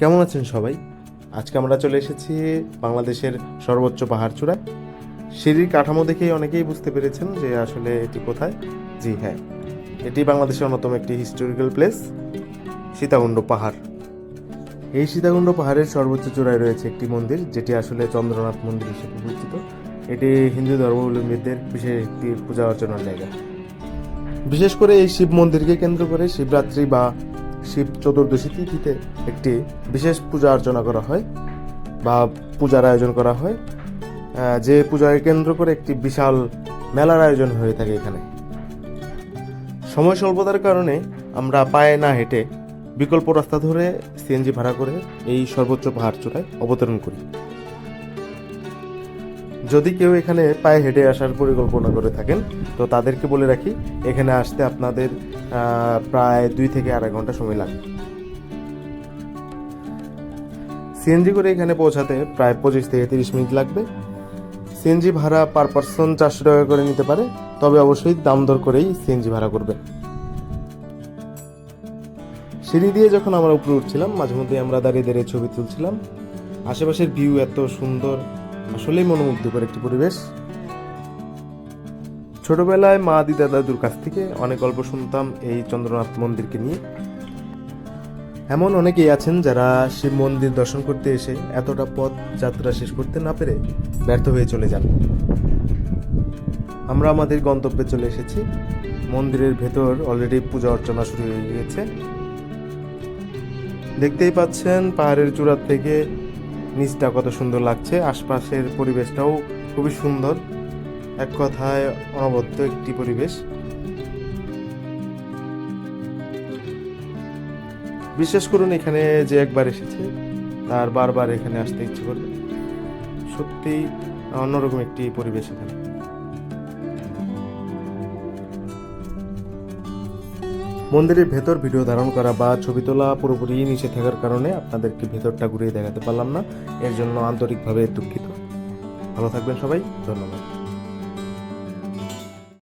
কেমন আছেন সবাই? আজকে আমরা চলে এসেছি বাংলাদেশের সর্বোচ্চ পাহাড় চূড়ায়। সিঁড়ির কাঠামো দেখেই অনেকেই বুঝতে পেরেছেন যে আসলে এটি কোথায়। জি হ্যাঁ এটি বাংলাদেশের অন্যতম একটি হিস্টোরিক্যাল প্লেস সীতাকুণ্ড পাহাড়। এই সীতাকুণ্ড পাহাড়ের সর্বোচ্চ চূড়ায় রয়েছে একটি মন্দির, যেটি আসলে চন্দ্রনাথ মন্দির হিসেবে পরিচিত। এটি হিন্দু ধর্মাবলম্বীদের বিশেষ একটি পূজা অর্চনার জায়গা। বিশেষ করে এই শিব মন্দিরকে কেন্দ্র করে শিবরাত্রি বা শিব চতুর্দশী তিথিতে একটি বিশেষ পূজা অর্চনা করা হয় বা পূজার আয়োজন করা হয়। যে পূজাকে কেন্দ্র করে একটি বিশাল মেলার আয়োজন হয়ে থাকে এখানে। সময় স্বল্পতার কারণে আমরা পায়ে না হেঁটে বিকল্প রাস্তা ধরে সিএনজি ভাড়া করে এই সর্বোচ্চ পাহাড় চূড়ায় অবতরণ করি। যদি কেউ এখানে পায়ে হেঁটে আসার পরিকল্পনা করে থাকেন, তো তাদেরকে বলে রাখি, এখানে আসতে আপনাদের প্রায় দুই থেকে আড়াই ঘণ্টা সময় লাগবে সিএনজি করে এখানে পৌঁছাতে প্রায় পঁচিশ থেকে তিরিশ মিনিট লাগবে। সিএনজি ভাড়া পার পার্সন চারশো টাকা করে নিতে পারে, তবে অবশ্যই দাম দর করেই সিএনজি ভাড়া করবে। সিঁড়ি দিয়ে যখন আমরা উপরে উঠছিলাম, মাঝে মধ্যে আমরা দাঁড়িয়ে দাঁড়িয়ে ছবি তুলছিলাম। আশেপাশের ভিউ এত সুন্দর, আসলেই মনোমুগ্ধকর একটি পরিবেশ। ছোটবেলায় মা দিদা দাদুর কাছ থেকে অনেক গল্প শুনতাম এই চন্দ্রনাথ মন্দিরকে নিয়ে। এমন অনেকেই আছেন যারা শিব মন্দির দর্শন করতে এসে এতটা পথ যাত্রা শেষ করতে না পেরে ব্যর্থ হয়ে চলে যান। আমরা আমাদের গন্তব্যে চলে এসেছি। মন্দিরের ভেতর অলরেডি পূজা অর্চনা শুরু হয়ে গিয়েছে। দেখতেই পাচ্ছেন পাহাড়ের চূড়ার থেকে নিচটা কত সুন্দর লাগছে। আশপাশের পরিবেশটাও খুবই সুন্দর। এক কথায় অনবদ্য একটি পরিবেশ। বিশ্বাস করুন, এখানে যে একবার এসেছে, তার বারবার এখানে আসতে ইচ্ছে করবে। সত্যি, অন্যরকম একটি পরিবেশ এখানে। মন্দিরের ভেতর ভিডিও ধারণ করা বা ছবি তোলা পুরোপুরি নিষেধ থাকার কারণে আপনাদেরকে ভেতরটা ঘুরিয়ে দেখাতে পারলাম না। এর জন্য আন্তরিকভাবে দুঃখিত। ভালো থাকবেন সবাই। ধন্যবাদ।